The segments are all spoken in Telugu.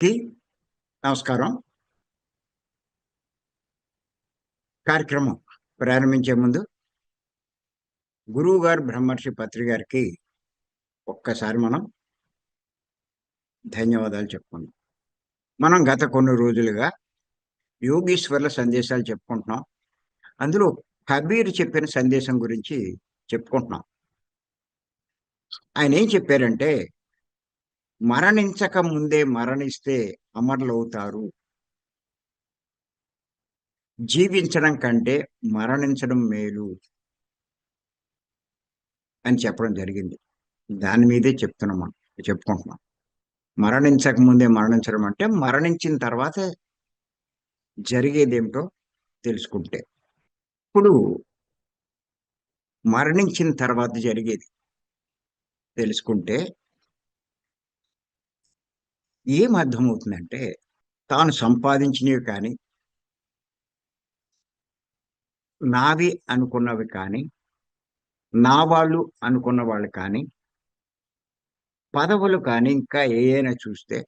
కి నమస్కారం. కార్యక్రమం ప్రారంభించే ముందు గురువు గారు బ్రహ్మర్షి పత్రి గారికి ఒక్కసారి మనం ధన్యవాదాలు చెప్పుకుందాం. మనం గత కొన్ని రోజులుగా యోగీశ్వర్ల సందేశాలు చెప్పుకుంటున్నాం. అందులో కబీర్ చెప్పిన సందేశం గురించి చెప్పుకుంటున్నాం. ఆయన ఏం చెప్పారంటే మరణించక ముందే మరణిస్తే అమరులవుతారు. జీవించడం కంటే మరణించడం మేలు అని చెప్పడం జరిగింది. దాని మీదే చెప్తున్నాం మనం చెప్పుకుంటున్నాం. మరణించక ముందే మరణించడం అంటే మరణించిన తర్వాత జరిగేదేమిటో తెలుసుకుంటే. ఇప్పుడు మరణించిన తర్వాత జరిగేది తెలుసుకుంటే ఏం అర్థమవుతుందంటే తాను సంపాదించినవి కానీ నావి అనుకున్నవి కానీ నా వాళ్ళు అనుకున్న వాళ్ళు కానీ పదవులు కానీ ఇంకా ఏయైనా చూస్తే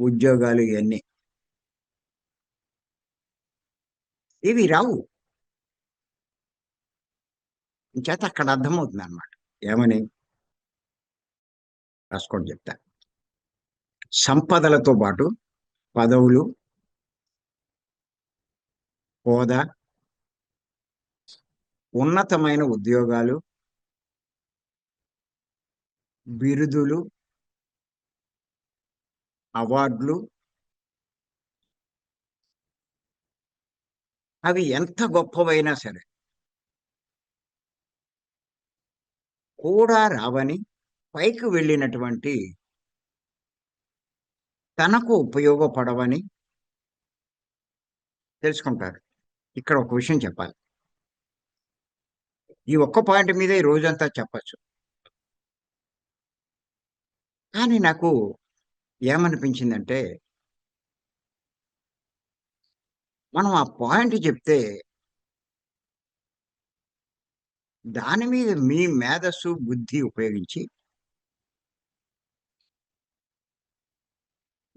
ఉద్యోగాలు ఇవన్నీ. ఇవి రావు. చేత అక్కడ అర్థమవుతుంది అనమాట ఏమని? రాసుకోండి చెప్తా. సంపదలతో పాటు పదవులు హోదా ఉన్నతమైన ఉద్యోగాలు బిరుదులు అవార్డులు. అవి ఎంత గొప్పవైనా సరే కూడా రావని పైకి వెళ్ళినటువంటి తనకు ఉపయోగపడవని తెలుసుకుంటారు. ఇక్కడ ఒక విషయం చెప్పాలి. ఈ ఒక్క పాయింట్ మీద ఈ రోజంతా చెప్పచ్చు. కానీ నాకు ఏమనిపించిందంటే మనం ఆ పాయింట్ చెప్తే దాని మీద మీ మేధస్సు బుద్ధి ఉపయోగించి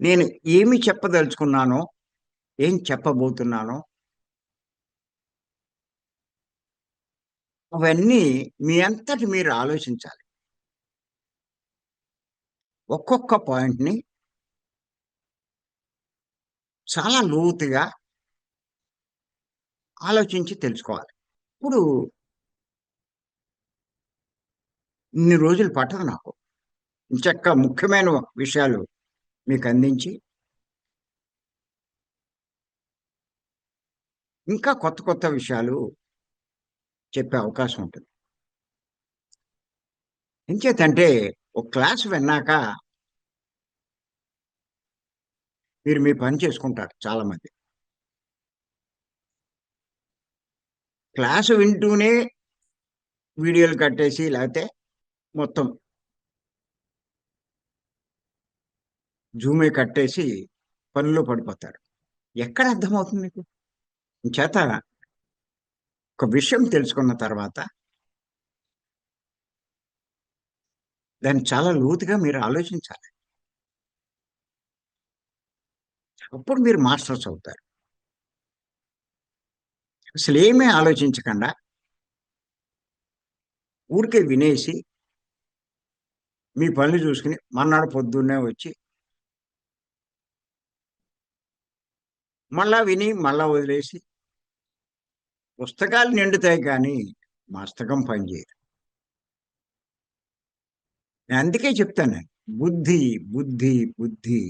నేను ఏమి చెప్పదలుచుకున్నానో ఏం చెప్పబోతున్నానో అవన్నీ మీ అంతటి మీరు ఆలోచించాలి. ఒక్కొక్క పాయింట్ని చాలా లోతుగా ఆలోచించి తెలుసుకోవాలి. ఇప్పుడు ఇన్ని రోజులు పట్టదు నాకు ఇంచక్క ముఖ్యమైన విషయాలు మీకు అందించి ఇంకా కొత్త కొత్త విషయాలు చెప్పే అవకాశం ఉంటుంది. ఎంచేతంటే ఒక క్లాస్ విన్నాక మీరు మీ పని చేసుకుంటారు చాలామంది. క్లాసు వింటూనే వీడియోలు కట్టేసి లేకపోతే మొత్తం జూమే కట్టేసి పనిలో పడిపోతారు. ఎక్కడ అర్థమవుతుంది మీకు? చేత ఒక విషయం తెలుసుకున్న తర్వాత దాన్ని చాలా లోతుగా మీరు ఆలోచించాలి. అప్పుడు మీరు మాస్టర్స్ అవుతారు. అసలు ఏమీ ఆలోచించకుండా ఊరికే వినేసి మీ పనులు చూసుకుని మన్నాడు పొద్దున్నే వచ్చి మళ్ళా విని మళ్ళా వదిలేసి పుస్తకాలు నిండుతాయి కానీ మస్తకం పనిచేయదు నేను అందుకే చెప్తాను బుద్ధి బుద్ధి బుద్ధి.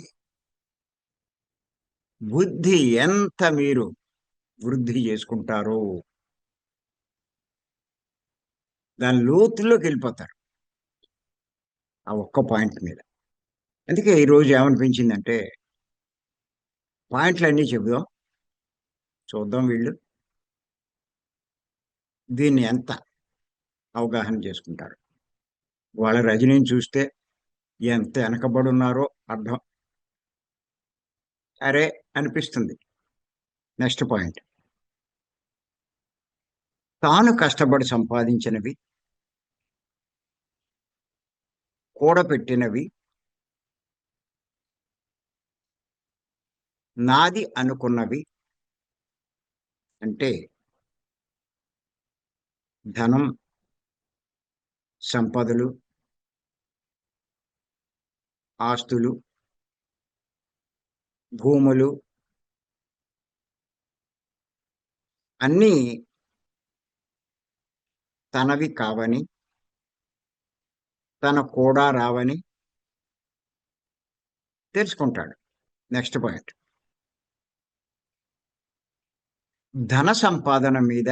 బుద్ధి ఎంత మీరు వృద్ధి చేసుకుంటారో దాని లోతుల్లోకి వెళ్ళిపోతారు ఆ ఒక్క పాయింట్ మీద. అందుకే ఈరోజు ఏమనిపించిందంటే పాయింట్లు అన్నీ చెబుదాం. చూద్దాం వీళ్ళు. దీన్ని ఎంత అవగాహన చేసుకుంటారు? వాళ్ళ రజనీని చూస్తే ఎంత వెనకబడి ఉన్నారో అర్థం. అరే అనిపిస్తుంది. Next point. తాను కష్టపడి సంపాదించినవి కూడబెట్టినవి నాది అనుకున్నవి. అంటే ధనం సంపదలు ఆస్తులు భూములు అన్నీ తనవి కావని తన కూడా రావని తెలుసుకుంటాడు. Next point. ధన సంపాదన మీద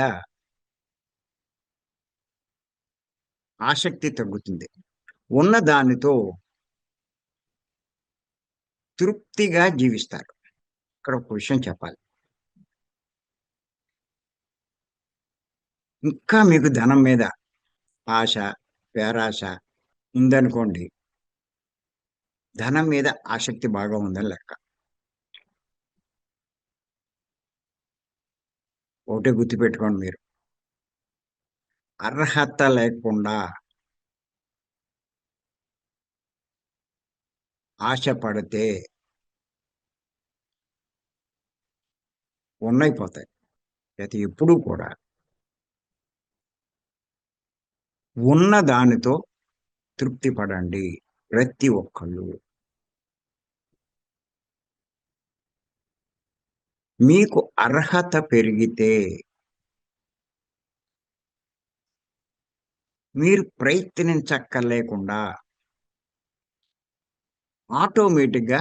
ఆసక్తి తగ్గుతుంది. ఉన్న దానితో తృప్తిగా జీవిస్తారు. ఇక్కడ ఒక విషయం చెప్పాలి. ఇంకా మీకు ధనం మీద ఆశ పేరాశ ఉందనుకోండి ధనం మీద ఆసక్తి బాగా ఉందని లెక్క. ఒకటే గుర్తుపెట్టుకోండి మీరు. అర్హత లేకుండా ఆశ పడితే ఉన్నైపోతాయి. అయితే ఎప్పుడూ కూడా ఉన్న దానితో తృప్తి పడండి ప్రతి ఒక్కళ్ళు. మీకు అర్హత పెరిగితే మీరు ప్రయత్నించక్కర్లేకుండా ఆటోమేటిక్గా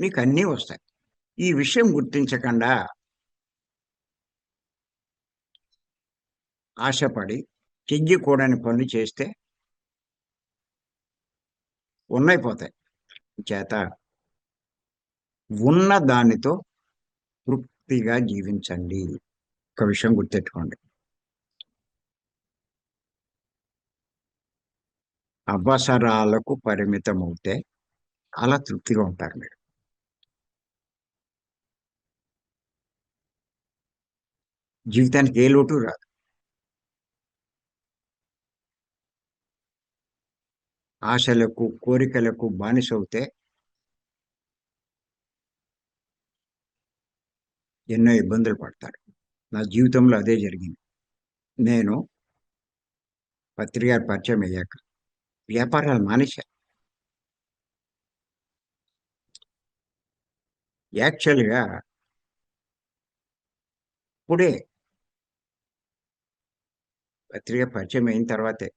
మీకు అన్నీ వస్తాయి. ఈ విషయం గుర్తించకుండా ఆశపడి చెయ్యకూడని పనులు చేస్తే ఉన్నైపోతాయి చేత ఉన్న దానితో తృప్తిగా జీవించండి. ఒక విషయం గుర్తెట్టుకోండి. అవసరాలకు పరిమితం అవుతే అలా తృప్తిగా ఉంటారు మీరు. జీవితానికి ఏ లోటు రాదు. ఆశలకు కోరికలకు బానిసవుతే ఎన్నో ఇబ్బందులు పడతారు. నా జీవితంలో అదే జరిగింది. నేను పత్రిక పరిచయం అయ్యాక వ్యాపారాలు మానేశాను యాక్చువల్గా ఇప్పుడే పత్రిక పరిచయం అయిన తర్వాతే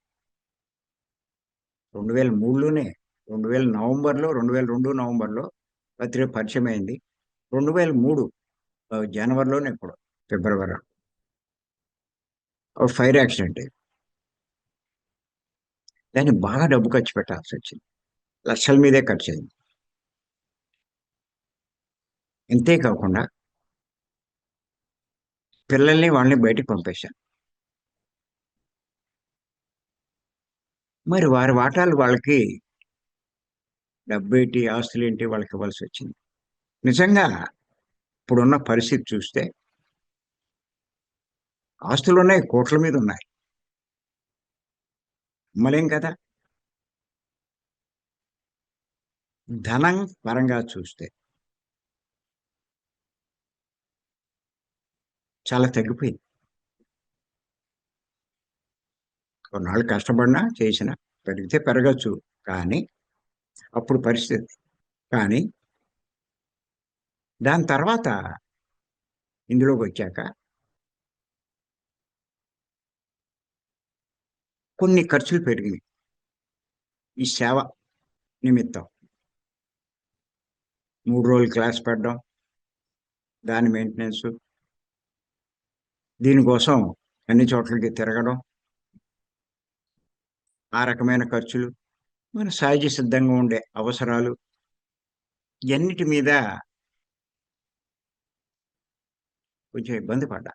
రెండు వేల మూడులోనే రెండు వేల నవంబర్లో రెండు వేల రెండు నవంబర్లో పత్రిక పరిచయం అయింది రెండు వేల మూడు జనవరిలోనే ఇప్పుడు ఫిబ్రవరి. Fire accident. దాన్ని బాగా డబ్బు ఖర్చు పెట్టాల్సి వచ్చింది. లక్షల మీదే ఖర్చు అయింది. ఇంతే కాకుండా పిల్లల్ని వాళ్ళని బయటికి పంపేశాను మరి వారి వాటాలు వాళ్ళకి డబ్బేంటి ఆస్తులు ఏంటి వాళ్ళకి ఇవ్వాల్సి వచ్చింది. నిజంగా ఇప్పుడున్న పరిస్థితి చూస్తే ఆస్తులు ఉన్నాయి కోట్ల మీద ఉన్నాయి. అమ్మలేం కదా? ధనం పరంగా చూస్తే చాలా తగ్గిపోయింది. కొన్నాళ్ళు కష్టపడినా చేసినా పెరిగితే పెరగచ్చు. కానీ అప్పుడు పరిస్థితి. కానీ దాని తర్వాత ఇందులోకి వచ్చాక కొన్ని ఖర్చులు పెరిగినాయి. ఈ సేవ నిమిత్తం. మూడు రోజులు క్లాస్ పెట్టడం దాని మెయింటెనెన్స్ దీనికోసం అన్ని చోట్లకి తిరగడం ఆ రకమైన ఖర్చులు మన సహజ సిద్ధంగా ఉండే అవసరాలు ఎన్నిటి మీద కొంచెం ఇబ్బంది పడ్డా.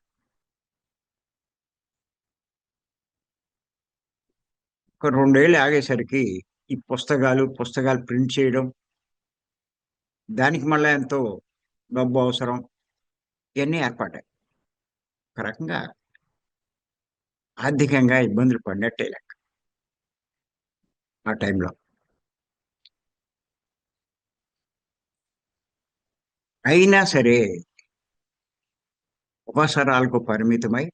ఒక రెండేళ్ళు ఆగేసరికి ఈ పుస్తకాలు పుస్తకాలు ప్రింట్ చేయడం దానికి మళ్ళీ ఎంతో డబ్బు అవసరం ఇవన్నీ ఏర్పాటాయి ఒక రకంగా ఆర్థికంగా ఇబ్బందులు పడినట్టే లెక్క. ఆ టైంలో. అయినా సరే ఉపసరాలకు పరిమితమై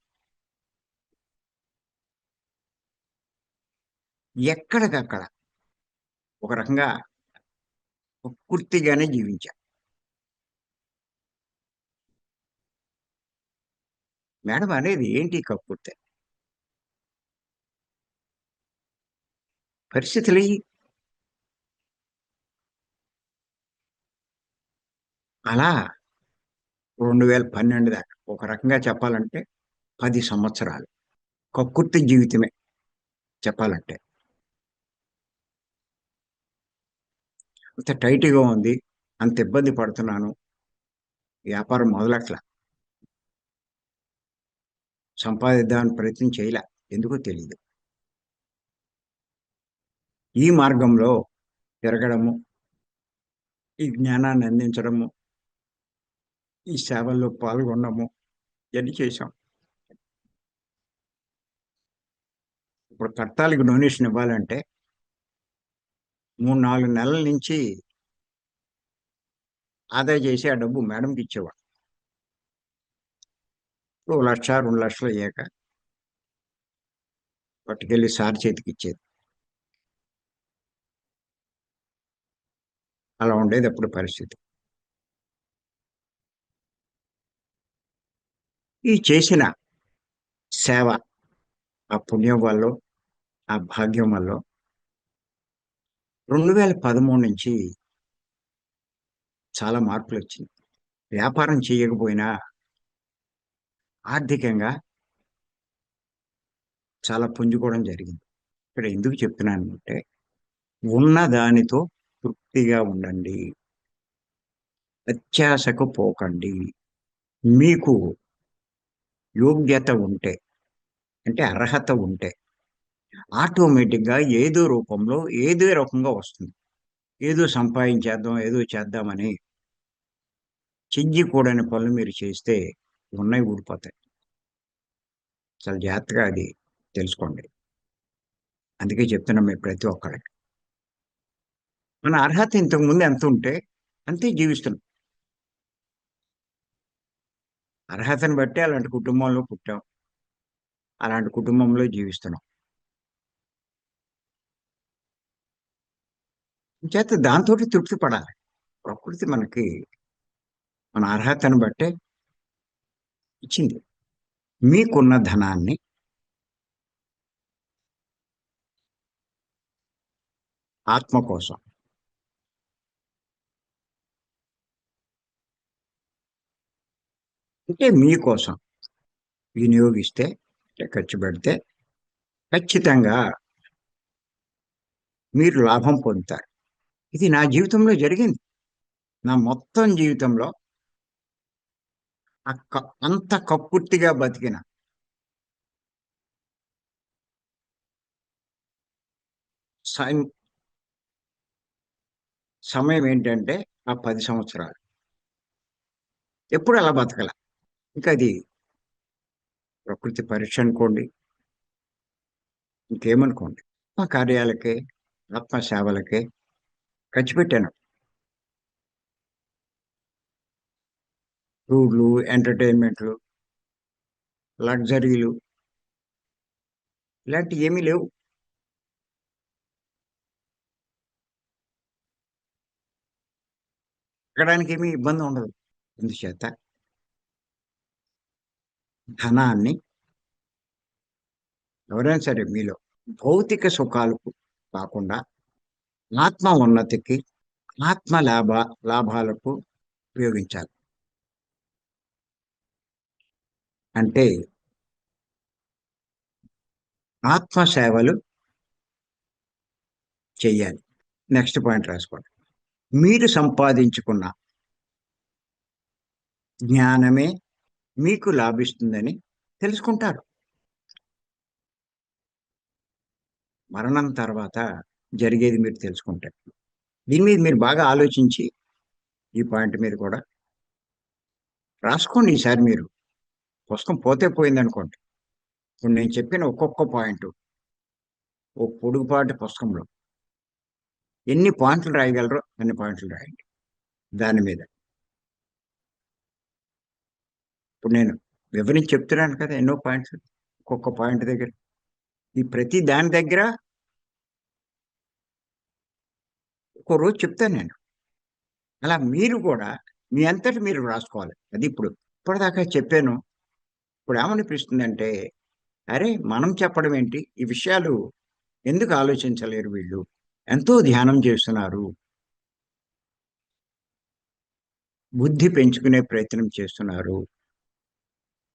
ఎక్కడికక్కడ ఒక రకంగా కుర్తిగానే జీవించా. మేడం అనేది ఏంటి కక్కుర్తి పరిస్థితులు అలా రెండు వేల పన్నెండు దాకా ఒక రకంగా చెప్పాలంటే పది సంవత్సరాలు. కక్కుర్తి జీవితమే చెప్పాలంటే. అంత టైట్గా ఉంది అంత ఇబ్బంది పడుతున్నాను. వ్యాపారం మొదలట్ల? సంపాదిద్దామని ప్రయత్నం చేయలే? ఎందుకో తెలియదు ఈ మార్గంలో తిరగడము ఈ జ్ఞానాన్ని అందించడము ఈ సేవల్లో పాల్గొనడము ఇవన్నీ చేశాం. ఇప్పుడు కట్టాలకి డొనేషన్ ఇవ్వాలంటే మూడు నాలుగు నెలల నుంచి ఆదా చేసి ఆ డబ్బు మేడంకి ఇచ్చేవాడు. ఇప్పుడు లక్ష రెండు లక్షలు అయ్యాక పట్టుకెళ్ళి సార్ చేతికి ఇచ్చేది. అలా ఉండేది అప్పుడు పరిస్థితి. ఈ చేసిన సేవ ఆ పుణ్యం వల్ల ఆ భాగ్యం వల్ల రెండు వేల పదమూడు నుంచి చాలా మార్పులు వచ్చింది వ్యాపారం చేయకపోయినా ఆర్థికంగా చాలా పుంజుకోవడం జరిగింది. ఇక్కడ ఎందుకు చెప్తున్నానంటే ఉన్న దానితో తృప్తిగా ఉండండి. అత్యాశకు పోకండి. మీకు యోగ్యత ఉంటే అంటే అర్హత ఉంటే ఆటోమేటిక్గా ఏదో రూపంలో ఏదో రకంగా వస్తుంది. ఏదో సంపాదించేద్దాం ఏదో చేద్దామని చెయ్యకూడని పనులు మీరు చేస్తే ఉన్నాయి ఊడిపోతాయి. చాలా జాగ్రత్తగా అది తెలుసుకోండి. అందుకే చెప్తున్నాం మీరు ప్రతి ఒక్కరికి మన అర్హత ఇంతకుముందు ఎంత ఉంటే అంతే జీవిస్తున్నాం. అర్హతను బట్టి అలాంటి కుటుంబంలో పుట్టాం. అలాంటి కుటుంబంలో జీవిస్తున్నాం. చేత దాంతో తృప్తి పడాలి. ప్రకృతి మనకి మన అర్హతను బట్టే ఇచ్చింది. మీకున్న ధనాన్ని ఆత్మ కోసం. అంటే మీకోసం వినియోగిస్తే ఖర్చు పెడితే ఖచ్చితంగా మీరు లాభం పొందుతారు. ఇది నా జీవితంలో జరిగింది. నా మొత్తం జీవితంలో అంత కప్పుర్తిగా బతికిన సమయం ఏంటంటే ఆ పది సంవత్సరాలు. ఎప్పుడు అలా బతకల. ఇంకా అది ప్రకృతి పరీక్ష అనుకోండి. ఇంకేమనుకోండి? మా కార్యాలకే ఆత్మ సేవలకే ఖర్చు పెట్టాను. టూర్లు ఎంటర్టైన్మెంట్లు లగ్జరీలు ఇలాంటివి ఏమీ లేవు. ఎక్కడానికి ఏమీ ఇబ్బంది ఉండదు. ఎందుచేత? ధనాన్ని ఎవరైనా సరే మీలో భౌతిక సుఖాలకు కాకుండా ఆత్మ ఉన్నతికి ఆత్మ లాభ లాభాలకు ఉపయోగించాలి. అంటే ఆత్మ సేవలు చేయాలి. నెక్స్ట్ పాయింట్ రాసుకోండి. మీరు సంపాదించుకున్న జ్ఞానమే మీకు లాభిస్తుందని తెలుసుకుంటారు. మరణం తర్వాత జరిగేది మీరు తెలుసుకుంటారు దీని మీద మీరు బాగా ఆలోచించి ఈ పాయింట్ మీద కూడా రాసుకోండి ఈసారి మీరు. పుస్తకం పోతే పోయింది అనుకోండి ఇప్పుడు నేను చెప్పిన ఒక్కొక్క పాయింట్ ఓ పొడుగుపాటి పుస్తకంలో ఎన్ని పాయింట్లు రాయగలరో అన్ని పాయింట్లు రాయండి. దాని మీద ఇప్పుడు నేను వివరించి చెప్తున్నాను కదా ఎన్నో పాయింట్స్ ఒక్కొక్క పాయింట్ దగ్గర. ఈ ప్రతి దాని దగ్గర ఒక్కో రోజు చెప్తాను నేను. అలా మీరు కూడా మీ అంతటి మీరు రాసుకోవాలి. అది ఇప్పుడు ఇప్పటిదాకా చెప్పాను. ఇప్పుడు ఏమనిపిస్తుందంటే అరే మనం చెప్పడం ఏంటి? ఈ విషయాలు ఎందుకు ఆలోచించలేరు వీళ్ళు? ఎంతో ధ్యానం చేస్తున్నారు. బుద్ధి పెంచుకునే ప్రయత్నం చేస్తున్నారు.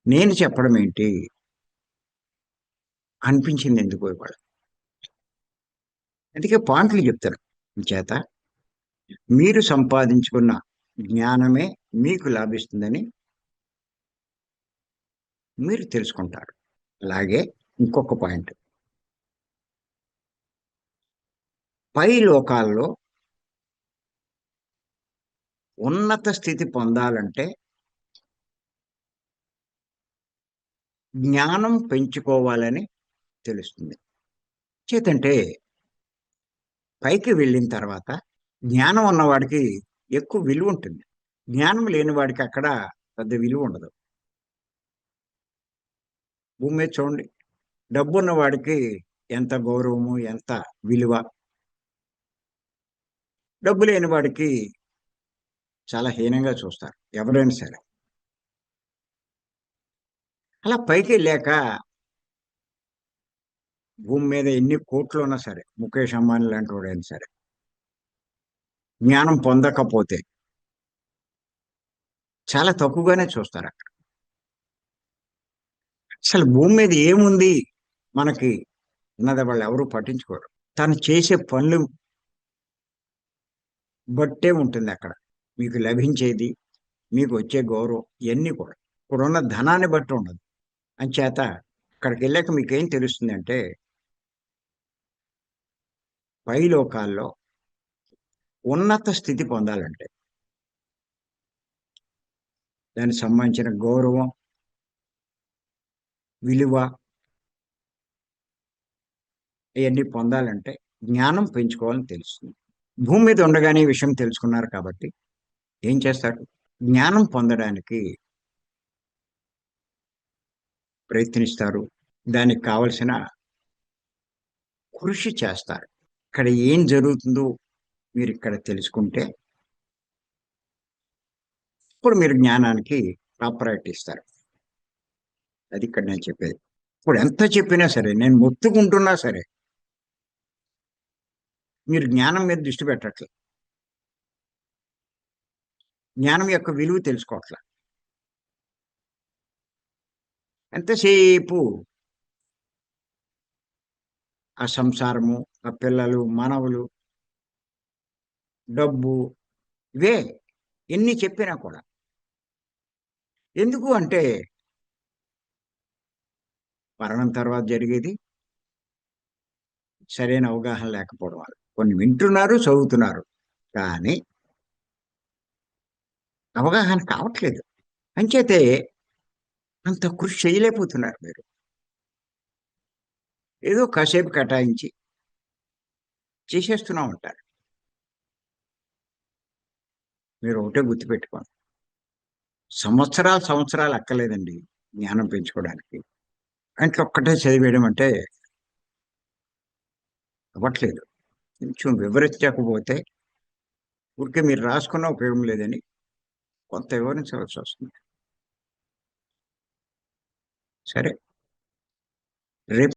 నేను చెప్పడం ఏంటి? అనిపించింది ఎందుకు ఇవాళ అందుకే పాయింట్లు చెప్తారు చేత మీరు సంపాదించుకున్న జ్ఞానమే మీకు లాభిస్తుందని మీరు తెలుసుకుంటారు. అలాగే ఇంకొక పాయింట్. పై లోకాల్లో ఉన్నత స్థితి పొందాలంటే జ్ఞానం పెంచుకోవాలని తెలుస్తుంది. చేతంటే పైకి వెళ్ళిన తర్వాత జ్ఞానం ఉన్నవాడికి ఎక్కువ విలువ ఉంటుంది. జ్ఞానం లేని వాడికి అక్కడ పెద్ద విలువ ఉండదు. భూమి మీద చూడండి. డబ్బు ఉన్నవాడికి ఎంత గౌరవము ఎంత విలువ? డబ్బు లేని వాడికి చాలా హీనంగా చూస్తారు. ఎవరైనా సరే. అలా పైకి వెళ్ళాక భూమి మీద ఎన్ని కోట్లు ఉన్నా సరే ముఖేష్ అంబానీ లాంటి వాడైనా సరే జ్ఞానం పొందకపోతే చాలా తక్కువగానే చూస్తారు అక్కడ. అసలు భూమి మీద ఏముంది? మనకి ఉన్నది వాళ్ళు ఎవరు పట్టించుకోరు. తను చేసే పనులు బట్టే ఉంటుంది అక్కడ. మీకు లభించేది మీకు వచ్చే గౌరవం ఇవన్నీ కూడా. ఇప్పుడున్న ధనాన్ని బట్టి ఉండదు. అంచేత అక్కడికి వెళ్ళాక మీకేం తెలుస్తుందంటే తెలుస్తుంది అంటే పై లోకాల్లో ఉన్నత స్థితి పొందాలంటే దానికి సంబంధించిన గౌరవం విలువ ఇవన్నీ పొందాలంటే జ్ఞానం పెంచుకోవాలని తెలుస్తుంది. భూమి మీద ఉండగానే ఈ విషయం తెలుసుకున్నారు కాబట్టి ఏం చేస్తారు? జ్ఞానం పొందడానికి ప్రయత్నిస్తారు. దానికి కావలసిన కృషి చేస్తారు. ఇక్కడ ఏం జరుగుతుందో మీరు ఇక్కడ తెలుసుకుంటే ఇప్పుడు మీరు జ్ఞానానికి ప్రాపరైట్ ఇస్తారు. అది ఇక్కడ నేను చెప్పేది. ఇప్పుడు ఎంత చెప్పినా సరే నేను మొత్తుకుంటున్నా సరే మీరు జ్ఞానం మీద దృష్టి పెట్టట్లే. జ్ఞానం యొక్క విలువ తెలుసుకోవట్లే. ఎంతసేపు? ఆ సంసారము ఆ పిల్లలు మనవులు డబ్బు ఇవే ఎన్ని చెప్పినా కూడా. ఎందుకు అంటే మరణం తర్వాత జరిగేది? సరైన అవగాహన లేకపోవడం వల్ల. కొన్ని వింటున్నారు చదువుతున్నారు కానీ అవగాహన కావట్లేదు. అంచేతే అంత కృషి చేయలేకపోతున్నారు మీరు. ఏదో కాసేపు కటాయించి చేసేస్తున్నా ఉంటారు. మీరు ఒకటే గుర్తుపెట్టుకోండి. సంవత్సరాలు సంవత్సరాలు అక్కలేదండి జ్ఞానం పెంచుకోవడానికి. అంటే ఒక్కటే చదివేయడం అంటే అవ్వట్లేదు. కొంచెం వివరించకపోతే ఊరికే మీరు రాసుకున్న ఉపయోగం లేదని కొంత వివరించవలసి వస్తుంది. సరే. రేపు